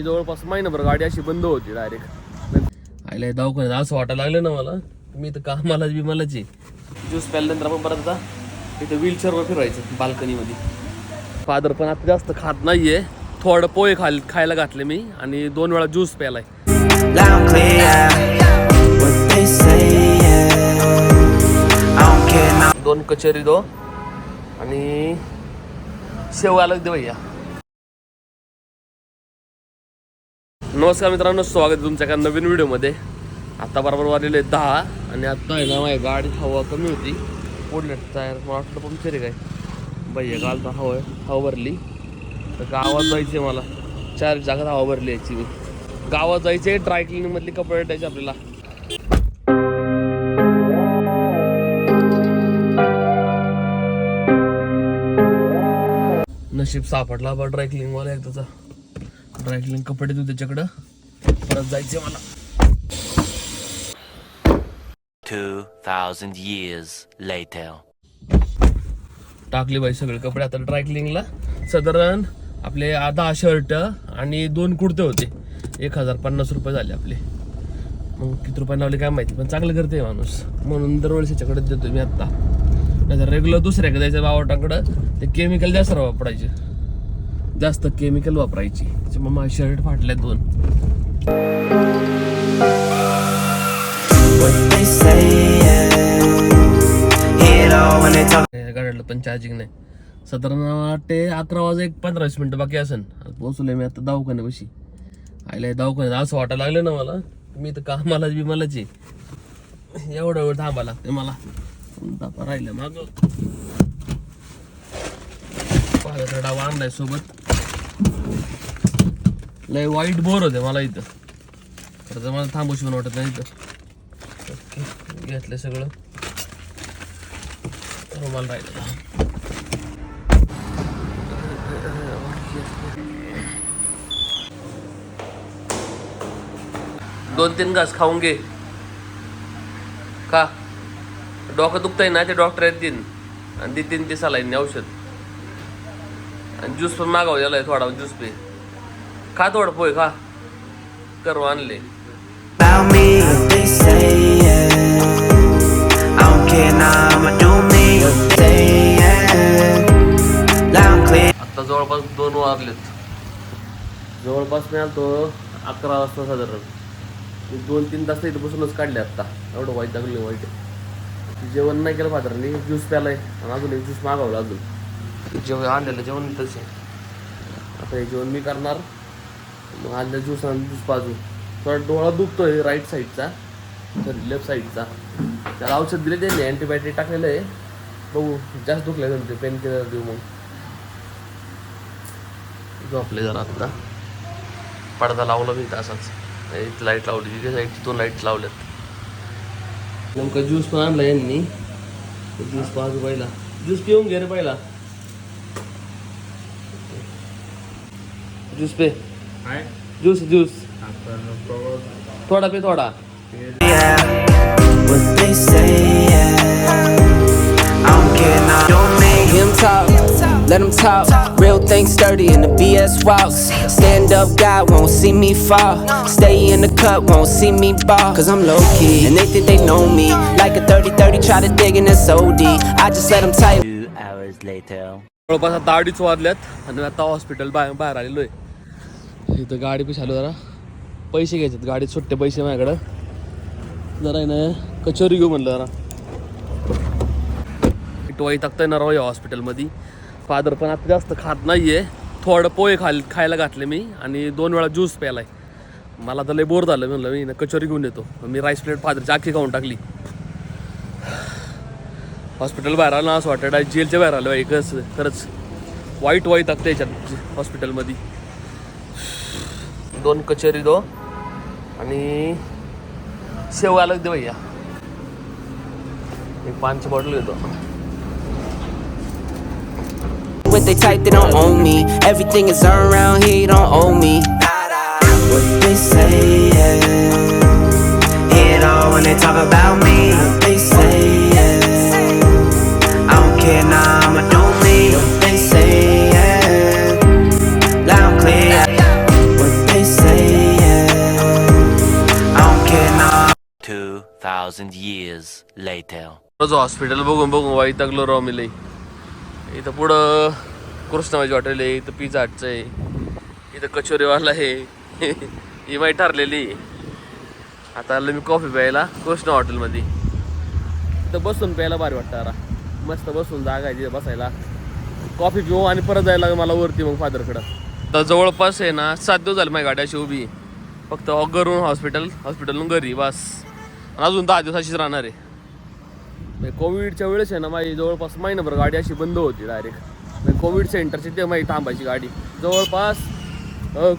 जवळपास महिनाभर गाडी अशी बंद होती डायरेक्ट आयला दवाखान्यात असं वाटायला लागलं ना मला. मी तर कामाला बिमालाच आहे. ज्यूस प्याल्यानंतर आपण परत आता इथं व्हीलचेअरवर फिरायचं बाल्कनीमध्ये फादर पण आता जास्त खात नाहीये. थोडं पोहे खाल खायला घातले मी आणि दोन वेळा ज्यूस now. दोन कचेरी दो. आणि शेव अलग दे भैया. नमस्कार मित्रांनो स्वागत आहे तुमच्या एका नवीन व्हिडिओमध्ये. आता बरोबर वाजलेले दहा आणि आता आहे ना माझी गाडी हवा कमी होती. पोडलेट टायर मला वाटलं पंक्चर आहे काय. बाई काल तर हवा हवा भरली. तर गावात जायचे मला. चार जागात हवा भरली याची मी. गावात जायचे ड्राय क्लिनिंगमधली कपडे टायचे आपल्याला. नशीब सापडला बा ड्राय क्लिनिंगवाला एकदाचा. ड्राय क्लिनिंग कपडे तू त्याच्याकडं. परत जायचे मला. 2,000 years later. टाकले बाई सगळे कपडे आता ड्राय क्लिनिंगला साधारण आपले दहा शर्ट आणि दोन कुर्ते होते. एक हजार पन्नास रुपये झाले आपले. मग किती रुपये लावले काय माहिती पण चांगलं करते माणूस. म्हणून दरवेळेस याच्याकडे देतो मी आत्ता. नाहीतर रेग्युलर दुसऱ्याकडे जायचं बावटाकडं. ते केमिकल जास्त वापरायचे. जास्त केमिकल वापरायची. त्याच्यामुळे माझे शर्ट फाटले दोन. What गाड्याला पण चार्जिंग नाही. साधारण वाटते अकरा वाजे एक पंधरावीस मिनटं बाकी असेल. पोहोचलोय मी आता दवाखान्यापाशी. आयला दवाखान्यात असं वाटायला लागलं ना मला. मी तर कामाला बिमालाच आहे. एवढं वेळ थांबा लागते मला. तापा राहिलं माग. पाहिलं डावा आणलाय सोबत. लय वाईट बोर होते मला इथं. खरं तर मला थांबूशी पण वाटत नाही इथं. ओके घेतलं सगळं. रुमाल राहिलेला. दोन तीन घास खाऊन घे. का डोकं दुखतंय ना ते डॉक्टर येतील आणि देतील ते सलाईन औषध. आणि ज्यूस पण मागावं याला थोडा ज्यूस पे. खा थोडं पोय खा. करू आणले. आता जवळपास दोन वाजलेत. जवळपास मी आलतो अकरा वाजता साधारण. दोन तीन तास इथं बसूनच काढले आत्ता एवढं वाईट लागली वाईट. जेवण नाही केलं फादरनी ज्यूस प्यालाय. आणि अजून एक ज्यूस मागवलं अजून. जेवण आणलेलं जेवण तसे. आता हे जेवण मी करणार. मग आल्या ज्यूस आणि ज्यूस पाजू थोडा डोळा दुखतोय राईट साईडचा तर लेफ्ट साईडचा त्याला औषध दिले त्यांनी अँटीबायोटिक टाकलेलं आहे. बघू जास्त दुखलं त्यांचे पेन किलर देऊ मग. झोपले जरा आत्ता पडदा लावला मी तासाच एक लाइट लावली तिथे साईडची दोन लाइट लावल्यात. नेमकं ज्यूस पण आणला यांनी. ज्यूस पाहतो पहिला. ज्यूस पिऊन घे रे पहिला. ज्यूस पे. ज्यूस ज्यूस थोडा पे थोडा Yeah. What they say, yeah. I don't care now, do me. Hear 'em talk, let 'em talk. Real things sturdy in the BS walks. Stand up, God won't see me fall. Stay in the cut, won't see me ball. Cause I'm low key, and they think they know me. Like a 30 30, try to dig in this OD. I just let them type. Two hours later. जवळपास आता अडीच वाजल्यात आणि आता hospital बाहेर बाहेर आलेलो आहे तिथं गाडी पिश आलो जरा. पैसे घ्यायचे गाडीत सुट्टे पैसे माझ्याकडं. जरा आहे ना कचोरी घेऊ म्हणलं जरा. टोई टाकता येणार या हॉस्पिटलमध्ये फादर पण आता जास्त खात नाहीये. थोडं पोहे खाल खायला घातले मी आणि दोन वेळा ज्यूस प्यालाय. मला तर लय बोर झालं म्हणलं मी ना कचोरी घेऊन येतो. मी राईस प्लेट फादरची आखी खाऊन टाकली. हॉस्पिटल बाहेर आलं असं वाटतं जेलच्या बाहेर आलं एकच खरंच. वाईट वाईट टाकतं याच्यात हॉस्पिटलमध्ये दोन कचेरी दो आणि शेव अलग दे भैया एक पानची बॉटल घेतो What they type, they don't own me. Everything is earned around here, you don't owe me. What they say, yeah. Hear it all when they talk about me. 2,000 years later. रोज hospital बघून बघून वैतागलो राव मी लई. इथं पुढं कृष्णाबाजी hotel आहे इथं pizza हटचं आहे इथं कचोरीवाला आहे. ही माहिती ठरलेली आता आलो मी कॉफी प्यायला कृष्णा हॉटेलमध्ये इथं बसून प्यायला भारी वाटतं अरा मस्त बसून जागा आहे तिथं बसायला. कॉफी पिऊ आणि परत जायला मला वरती मग फादरकडं. तर जवळपास आहे ना सात दिवस झाले माझी गाडी उभी फक्त घरून हॉस्पिटल हॉस्पिटलहून घरी बस. अजून दहा दिवस अशीच राहणार आहे. कोविडच्या वेळेस आहे ना माझी जवळपास महिनाभर गाडी अशी बंद होती डायरेक्ट कोविड सेंटरची ते माहिती थांबायची गाडी. जवळपास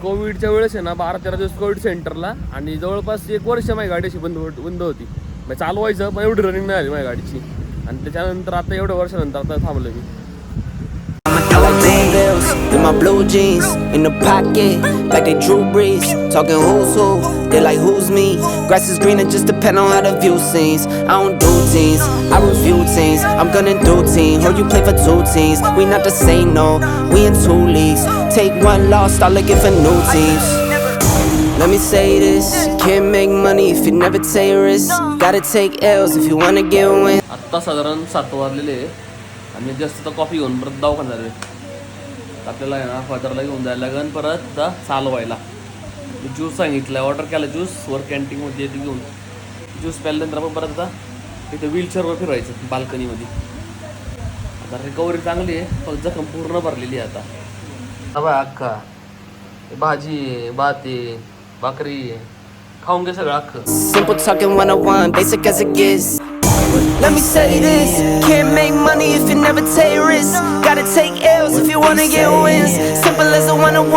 कोविडच्या वेळेस आहे ना बारा तेरा दिवस कोविड सेंटरला आणि जवळपास एक वर्ष माझी गाडी अशी बंद बंद होती. मग चालवायचं पण एवढी रनिंग नाही आली माझ्या गाडीची. आणि त्याच्यानंतर आता एवढ्या वर्षानंतर आता थांबलं मी. my blue jeans in the pocket like they Drew Brees. Talking who's who, they like who's me. Grass is green, it just depend on how the view seems. I don't do teams, I review teams. I'm gonna do team. Heard you play for two teams. We not the same, no. We in two leagues. Take one loss, start looking for new teams. Let me say this, can't make money if you never take risks. Gotta take L's if you wanna get wins. आत्ता साधारण सात वाजलेले आहे आणि जास्त तर coffee घेऊन परत दवाखान्यात झाले आपल्याला आहे ना फादरला घेऊन जायला लागेल परत आता चालवायला. ज्यूस सांगितलं ऑर्डर केला ज्यूस वर कॅन्टीनमध्ये येते घेऊन. ज्यूस प्यायल्यानंतर आपण परत आता इथं व्हीलचेअरवर फिरवायचं बाल्कनीमध्ये आता रिकव्हरी चांगली आहे पण जखम पूर्ण भरलेली आहे आता. बाय अख्खा. भाजी आहे भात आहे भाकरी आहे. खाऊन घे सगळं अख्खं. Let me say this, can't make money if you never take risks. Gotta take L's if you wanna get wins. Simple as a 101.